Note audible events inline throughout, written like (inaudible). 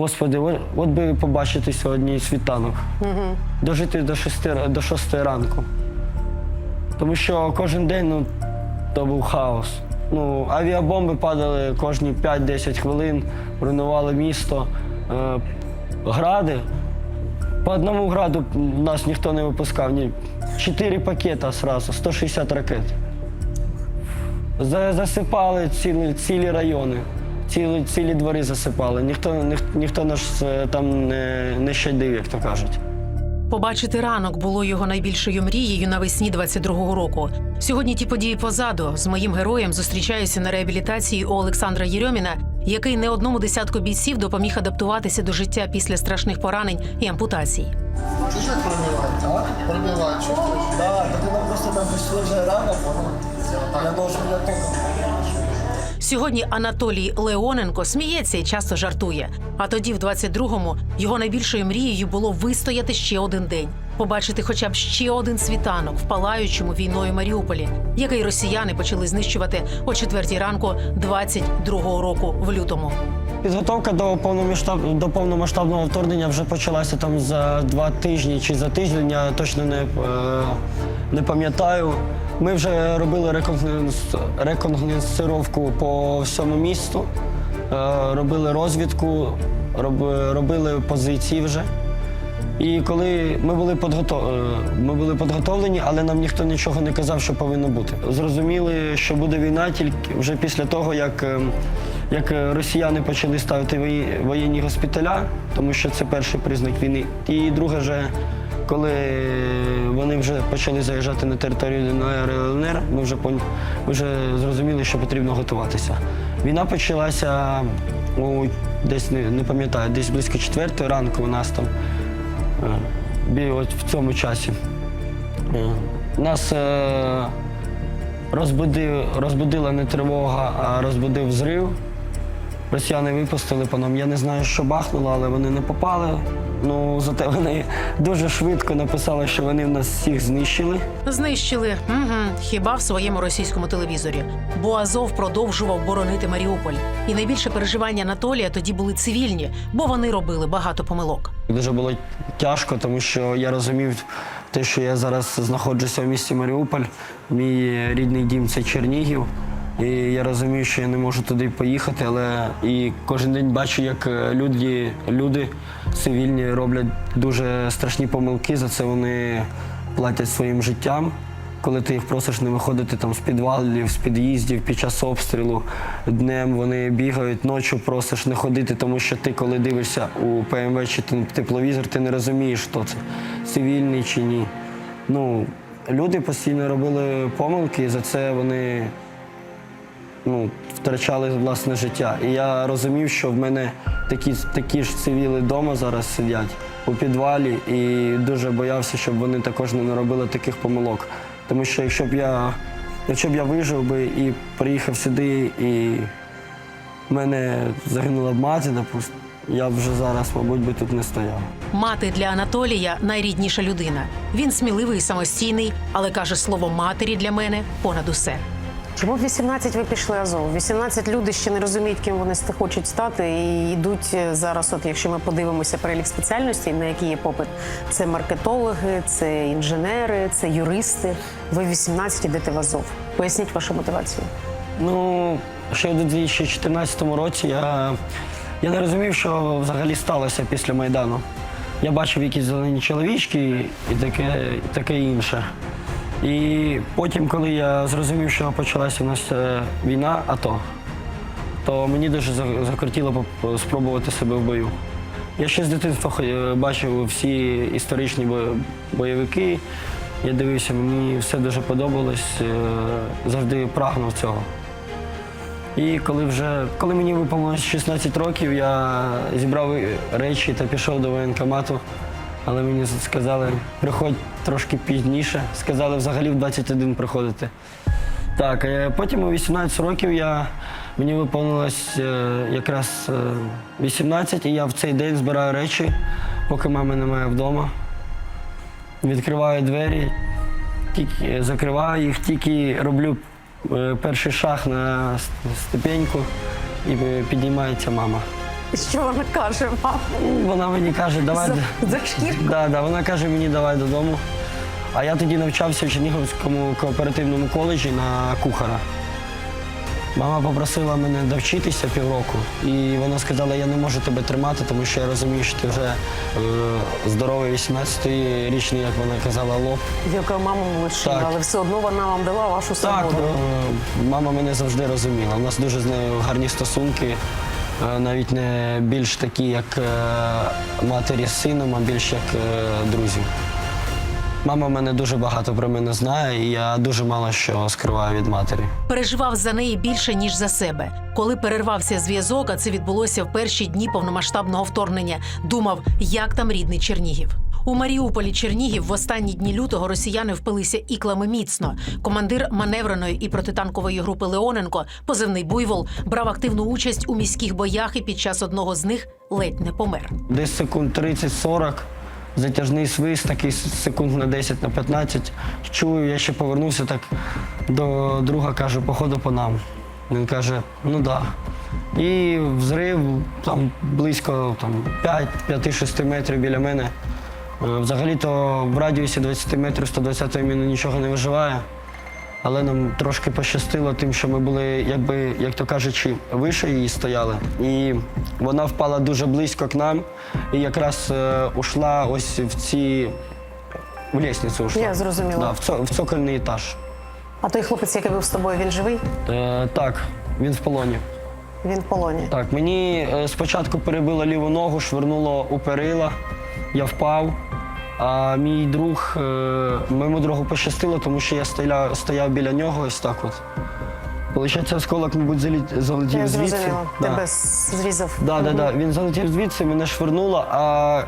Господи, от, от би побачити сьогодні світанок. Дожити до 6, до 6 ранку. Тому що кожен день ну, то був хаос. Ну, авіабомби падали кожні 5-10 хвилин, руйнували місто. Е, гради. По одному граду нас ніхто не випускав. Ні. Чотири пакета одразу, 160 ракет. Засипали цілі, цілі райони, цілі, цілі двори засипали. Ніхто, ніх, ніхто нас е, там не, не щадив, як то кажуть. Побачити ранок було його найбільшою мрією навесні 22-го року. Сьогодні ті події позаду. З моїм героєм зустрічаюся на реабілітації у Олександра Єрьоміна, який не одному десятку бійців допоміг адаптуватися до життя після страшних поранень і ампутацій. Чуть як пробивати, а? Пробивати чуть. Так, так нам просто там пішли вже ранок, я должен я током. Сьогодні Анатолій Леоненко сміється і часто жартує. А тоді, в 22-му, його найбільшою мрією було вистояти ще один день, побачити хоча б ще один світанок в палаючому війною Маріуполі, який росіяни почали знищувати о четвертій ранку 22-го року в лютому. Підготовка до повномасштаб до повномасштабного вторгнення вже почалася там за два тижні чи за тиждень, я точно не, е, не пам'ятаю. Ми вже робили рекогнос- рекогносцировку по всьому місту, е, робили розвідку, робили позиції вже. І коли ми були, е, ми були підготовлені, але нам ніхто нічого не казав, що повинно бути. Зрозуміли, що буде війна тільки вже після того, як, е, як е, росіяни почали ставити воєнні госпіталя, тому що це перший признак війни. І друге, вже, коли вони вже почали заїжджати на територію ДНР і ЛНР, ми вже, ми вже зрозуміли, що потрібно готуватися. Війна почалася у, десь не, не пам'ятаю, десь близько четвертої ранку у нас там. Е, от в цьому часі. Е, Нас е, розбудив, розбудила не тривога, а розбудив взрив. Росіяни випустили по нам. Я не знаю, що бахнуло, але вони не попали. Ну, зате вони дуже швидко написали, що вони в нас всіх знищили. Знищили угу. хіба в своєму російському телевізорі. Бо Азов продовжував боронити Маріуполь. І найбільше переживання Анатолія тоді були цивільні, бо вони робили багато помилок. Дуже було тяжко, тому що я розумів те, що я зараз знаходжуся в місті Маріуполь. Мій рідний дім це Чернігів. І я розумію, що я не можу туди поїхати, але і кожен день бачу, як е, люди, люди цивільні роблять дуже страшні помилки. За це вони платять своїм життям. Коли ти їх просиш не виходити там з підвалів, з під'їздів під час обстрілу, днем вони бігають, ночі просиш не ходити, тому що ти, коли дивишся у ПМВ чи тепловізор, ти не розумієш, хто це цивільний чи ні. Ну, люди постійно робили помилки, і за це вони ну, втрачали власне життя. І я розумів, що в мене такі, такі ж цивіли вдома зараз сидять у підвалі, і дуже боявся, щоб вони також не наробили таких помилок. Тому що якщо б я, якщо б я вижив би і приїхав сюди, і в мене загинула б мати, допустим, я вже зараз, мабуть, би тут не стояв. Мати для Анатолія найрідніша людина. Він сміливий і самостійний, але каже слово матері для мене понад усе. Чому в 18 ви пішли Азов? 18 люди ще не розуміють, ким вони хочуть стати, і йдуть е, зараз. От якщо ми подивимося перелік спеціальностей, на які є попит, це маркетологи, це інженери, це юристи. Ви в 18 йдете в Азов. Поясніть вашу мотивацію. Ну, ще в 2014 році я, я не розумів, що взагалі сталося після Майдану. Я бачив якісь зелені чоловічки і таке, і таке інше. І потім, коли я зрозумів, що почалася у нас е, війна, АТО, то мені дуже за- закортіло поп- спробувати себе в бою. Я ще з дитинства е, бачив всі історичні бойовики. Я дивився, мені все дуже подобалось, е, завжди прагнув цього. І коли вже коли мені виповнилось 16 років, я зібрав речі та пішов до воєнкомату. Але мені сказали, приходь трошки пізніше. Сказали взагалі в 21 приходити. Так, е, потім у 18 років я, мені виповнилось е, якраз е, 18, і я в цей день збираю речі, поки мами немає вдома. Відкриваю двері, тільки, закриваю їх, тільки роблю е, перший шаг на ступеньку і е, підіймається мама. (laughs) Що вона каже вам? Вона мені каже, давай. За, за шкірку? Да, да, вона каже мені давай додому. А я тоді навчався в Чернігівському кооперативному коледжі на кухара. Мама попросила мене довчитися півроку, і вона сказала, я не можу тебе тримати, тому що я розумію, що ти вже е, здоровий 18-річний, як вона казала, лоб. Яка мама Так. але все одно вона вам дала вашу Так, свободу. е, мама мене завжди розуміла. У нас дуже з нею гарні стосунки, навіть не більш такі, як е, матері з сином, а більш як друзі. друзів. Мама мене дуже багато про мене знає, і я дуже мало що скриваю від матері. Переживав за неї більше ніж за себе. Коли перервався зв'язок, а це відбулося в перші дні повномасштабного вторгнення. Думав, як там рідний Чернігів. У Маріуполі Чернігів в останні дні лютого росіяни впилися іклами міцно. Командир маневреної і протитанкової групи Леоненко, позивний буйвол, брав активну участь у міських боях і під час одного з них ледь не помер. Десь секунд 30-40, затяжний свист, такий секунд на 10 на 15. Чую, я ще повернувся так до друга, кажу, походу по нам. Він каже, ну да. І взрив там близько там, 5-6 метрів біля мене. Е, Взагалі-то в радіусі 20 метрів 120 міни нічого не виживає. Але нам трошки пощастило тим, що ми були, якби, як то кажучи, вище її стояли. І вона впала дуже близько к нам і якраз е, ушла ось в ці в лісницю ушла. Я зрозуміла. Да, в, цо, в цокольний етаж. А той хлопець, який був з тобою, він живий? Е, так, він в полоні. Він в полоні. Так, мені е, спочатку перебило ліву ногу, швирнуло у перила, я впав. А мій друг, е, моєму другу пощастило, тому що я стояв, стояв біля нього ось так от. Получається, осколок, мабуть, залетів Я звідси. Да. Тебе зрізав. Да, да, да. Він залетів звідси, мене швирнуло, а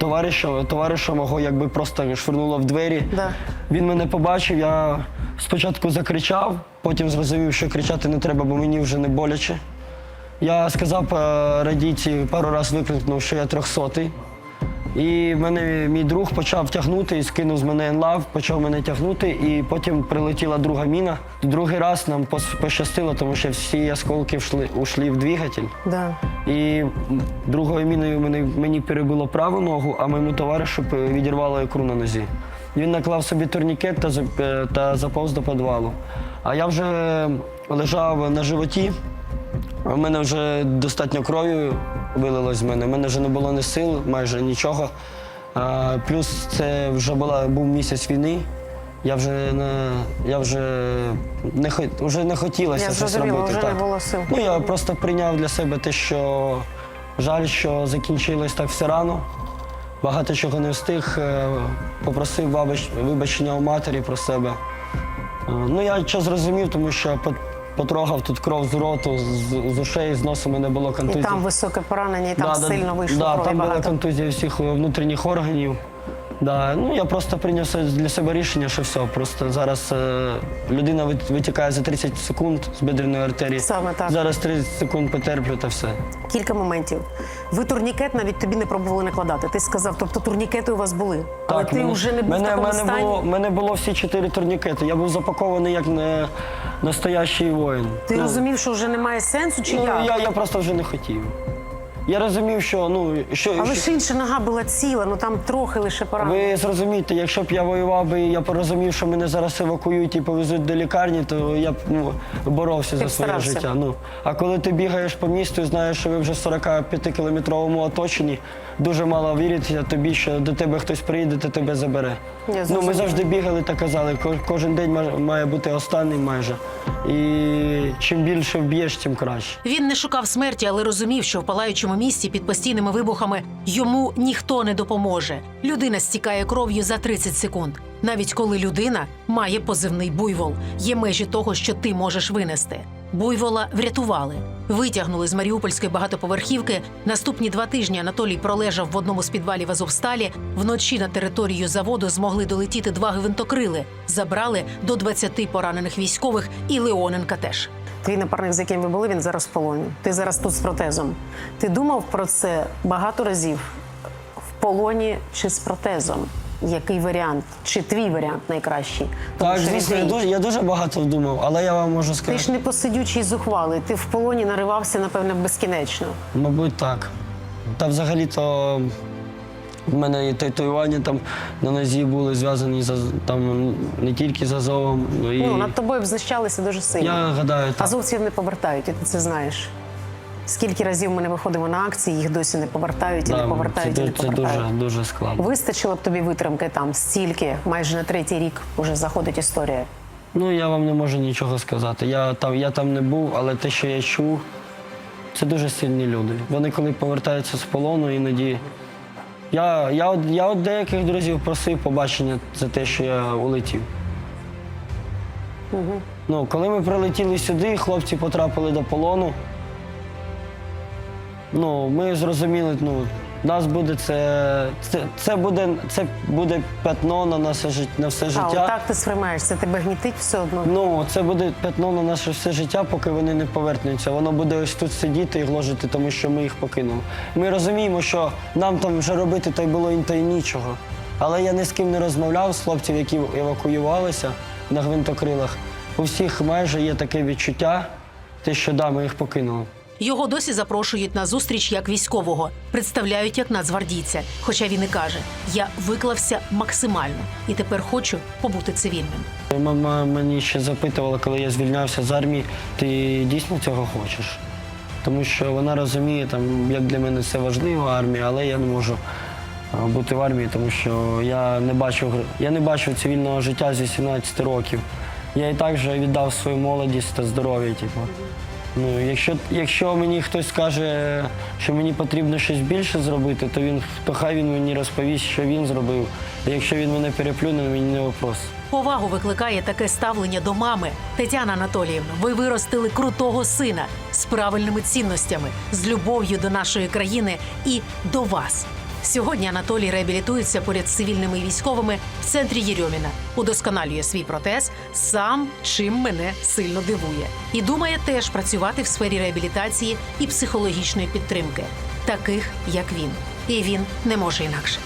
товариша, товариша мого якби просто швирнуло в двері. Да. Він мене побачив, я спочатку закричав, потім зрозумів, що кричати не треба, бо мені вже не боляче. Я сказав радійці, пару разів викрикнув, що я трьохсотий. І мене мій друг почав тягнути і скинув з мене енлав, почав мене тягнути, і потім прилетіла друга міна. Другий раз нам пощастило, тому що всі осколки вшли, ушли в двигатель. Да. І другою міною мені, мені перебило праву ногу, а моєму товаришу відірвало ікру на нозі. Він наклав собі турнікет та, е, та заповз до підвалу. А я вже лежав на животі. У мене вже достатньо крові вилилось з мене. У мене вже не було ні сил, майже нічого. А, плюс це вже була, був місяць війни. Я вже не, я вже не, хо- вже не хотілося Я щось зрозуміла, робити. вже не так. було сил. Ну, я просто прийняв для себе те, що жаль, що закінчилось так все рано. Багато чого не встиг. е, Попросив вибач- вибачення у матері про себе. Е, Ну, я що зрозумів, тому що по- потрогав тут кров з роту, з, з ушей, з носу мене було І там високе поранення, і там Да, да, сильно вийшло да, крові там була багато. контузія всіх внутрішніх органів. Да, ну я просто прийняв для себе рішення, що все. Просто зараз е, людина вит- витікає за 30 секунд з бедреної артерії. Саме так. Зараз 30 секунд потерплю та все. Кілька моментів. Ви турнікет навіть тобі не пробували накладати. Ти сказав, тобто турнікети у вас були. Але ти мене- вже не був мене, в такому мене стані. було, мене було всі чотири турнікети. Я був запакований як не настоящий воїн. Ти Ну, розумів, що вже немає сенсу, чи ну, як? я, я просто вже не хотів. Я розумів, що ну що, Але що- ж інша нога була ціла, ну там трохи лише поранення. Ви зрозумієте, якщо б я воював би, і я б розумів, що мене зараз евакуюють і повезуть до лікарні, то я б ну, боровся за б своє старався. життя. Ну, а коли ти бігаєш по місту і знаєш, що ви вже в 45-кілометровому оточенні, дуже мало віриться тобі, що до тебе хтось приїде та тебе забере. Я ну, ми зрозуміла. завжди бігали та казали, ко- кожен день має бути останній майже. І чим більше вб'єш, тим краще. Він не шукав смерті, але розумів, що в палаючому місті під постійними вибухами йому ніхто не допоможе. Людина стікає кров'ю за 30 секунд. Навіть коли людина має позивний буйвол, є межі того, що ти можеш винести. Буйвола врятували, витягнули з маріупольської багатоповерхівки. Наступні два тижні Анатолій пролежав в одному з підвалів Азовсталі. Вночі на територію заводу змогли долетіти два гвинтокрили. Забрали до 20 поранених військових і Леоненка теж. Твій напарник, з яким ви були, він зараз в полоні. Ти зараз тут з протезом. Ти думав про це багато разів в полоні чи з протезом? який варіант, чи твій варіант найкращий? Тому Так, що звісно, я дуже, я дуже багато думав, але я вам можу сказати. Ти ж не посидючий зухвалий, ти в полоні наривався, напевно, безкінечно. мабуть, так. Та взагалі-то в мене і татуювання там на нозі були зв'язані за там не тільки з Азовом, ну і Ну, над тобою знущалися дуже сильно. я гадаю, так. Азовців не повертають, і ти це знаєш. Скільки разів ми не виходимо на акції, їх досі не повертають і Да, не повертають, це, і не це дуже, дуже складно. Вистачило б тобі витримки там стільки, майже на третій рік вже заходить історія. Ну, я вам не можу нічого сказати. Я там, я там не був, але те, що я чув, це дуже сильні люди. Вони коли повертаються з полону, іноді. Я, я, от- я от деяких друзів просив побачення за те, що я улетів. Ну, коли ми прилетіли сюди, хлопці потрапили до полону. Ну, ми зрозуміли, ну, нас буде це. Це, це буде це буде пятно на наше жит- на все А життя. отак ти сприймаєш, це тебе гнітить все одно. Ну, це буде пятно на наше все життя, поки вони не повернуться. Воно буде ось тут сидіти і гложити, тому що ми їх покинули. Ми розуміємо, що нам там вже робити то й було і й нічого. Але я ні з ким не розмовляв з хлопців, які евакуювалися на гвинтокрилах. У всіх майже є таке відчуття, те, що да, ми їх покинули. Його досі запрошують на зустріч як військового, представляють як нацгвардійця. Хоча він і каже: я виклався максимально і тепер хочу побути цивільним. Мама мені ще запитувала, коли я звільнявся з армії, ти дійсно цього хочеш? Тому що вона розуміє, там, як для мене це важливо, армія, але я не можу бути в армії, тому що я не бачу, я не бачу цивільного життя зі 17 років. Я і так же віддав свою молодість та здоров'я. Типу. Ну, якщо, якщо мені хтось скаже, що мені потрібно щось більше зробити, то він то хай він мені розповість, що він зробив. Якщо він мене переплюне, мені не вопрос. Повагу викликає таке ставлення до мами. Тетяна Анатоліївна, ви виростили крутого сина з правильними цінностями, з любов'ю до нашої країни і до вас. Сьогодні Анатолій реабілітується поряд з цивільними і військовими в центрі Єрьоміна, удосконалює свій протез, сам чим мене сильно дивує, і думає теж працювати в сфері реабілітації і психологічної підтримки, таких як він. І він не може інакше.